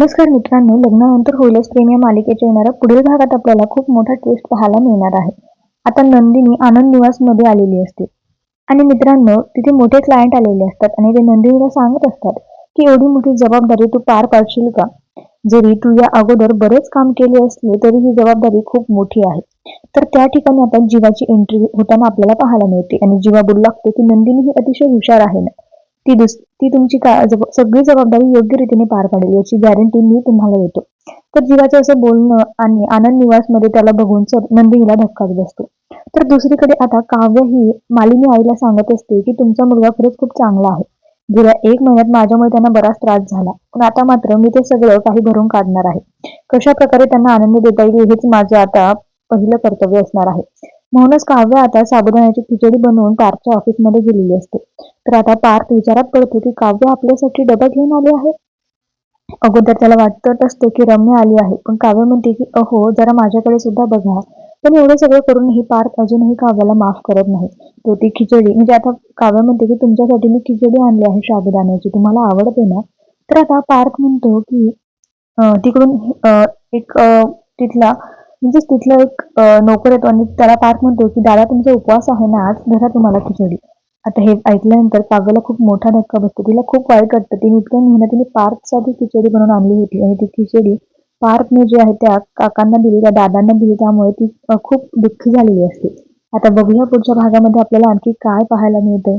नमस्कार मित्रांनो लग्नानंतर होईलच प्रेम या मालिकेच्या येणाऱ्या पुढील भागात आपल्याला खूप मोठा ट्विस्ट पाहायला मिळणार आहे. आता नंदिनी आनंद निवासमध्ये आलेली असते. आणि मित्रांनो तिथे मोठे क्लायंट आलेले असतात आणि ते नंदिनीला सांगत असतात की एवढी मोठी जबाबदारी तू पार पाडशील का? जरी तू या अगोदर बरेच काम केले असले तरी ही जबाबदारी खूप मोठी आहे. तर त्या ठिकाणी आपण जीवाची एंट्री होताना आपल्याला पाहायला मिळते. आणि जीवा बोलू लागतो की नंदिनी ही अतिशय हुशार आहे ना? ती दुस ती तुमची का सगळी जबाबदारी योग्य रीतीने पार पाडेल याची गॅरंटी मी तुम्हाला देतो. तर जीवाचं असं बोलणं आणि आनंद निवासमध्ये त्याला बघून नंदिनीला धक्काच बसतो. तर दुसरीकडे आता काव्य ही मालिनी आईला सांगत असते की तुमचा मुलगा खरंच खूप चांगला आहे. गेल्या एक महिन्यात माझ्यामुळे त्यांना बराच त्रास झाला. पण आता मात्र मी ते सगळं काही भरून काढणार आहे. कशा प्रकारे त्यांना आनंद देता येईल हेच माझं आता पहिलं कर्तव्य असणार आहे. म्हणूनच काव्य आता साबुदाण्याची खिचडी बनवून पारच्या ऑफिसमध्ये गेलेली असते. तर आता पार्थ विचारात पडतो की काव्य आपल्यासाठी डबा घेऊन आली आहे? अगोदर त्याला वाटत असते की रम्य आली आहे पण काव्य म्हणते की अहो जरा माझ्याकडे सुद्धा बघा. पण एवढं सगळं करूनही पार्थ अजूनही काव्याला माफ करत नाही. तो ती खिचडी म्हणजे आता काव्य म्हणते की तुमच्यासाठी मी खिचडी आणली आहे साबुदाण्याची तुम्हाला आवडते ना? तर आता पार्थ म्हणतो की तिकडून एक तिथला म्हणजेच तिथला एक नोकर येतो आणि त्याला पार्थ म्हणतो की दादा तुमचा उपवास आहे ना आज? धरा तुम्हाला खिचडी. आता हे ऐकल्यानंतर काव्याला खूप मोठा धक्का बसतो. तिला खूप वाईट वाटतं. तिने इतक्या मेहनतीने पार्थसाठी खिचडी बनवून आणली होती आणि ती खिचडी पार्थने जे आहे त्या काकांना दिली त्या दादांना दिली त्यामुळे ती खूप दुःखी झालेली असते. आता बघूया पुढच्या भागामध्ये आपल्याला आणखी काय पाहायला मिळतंय.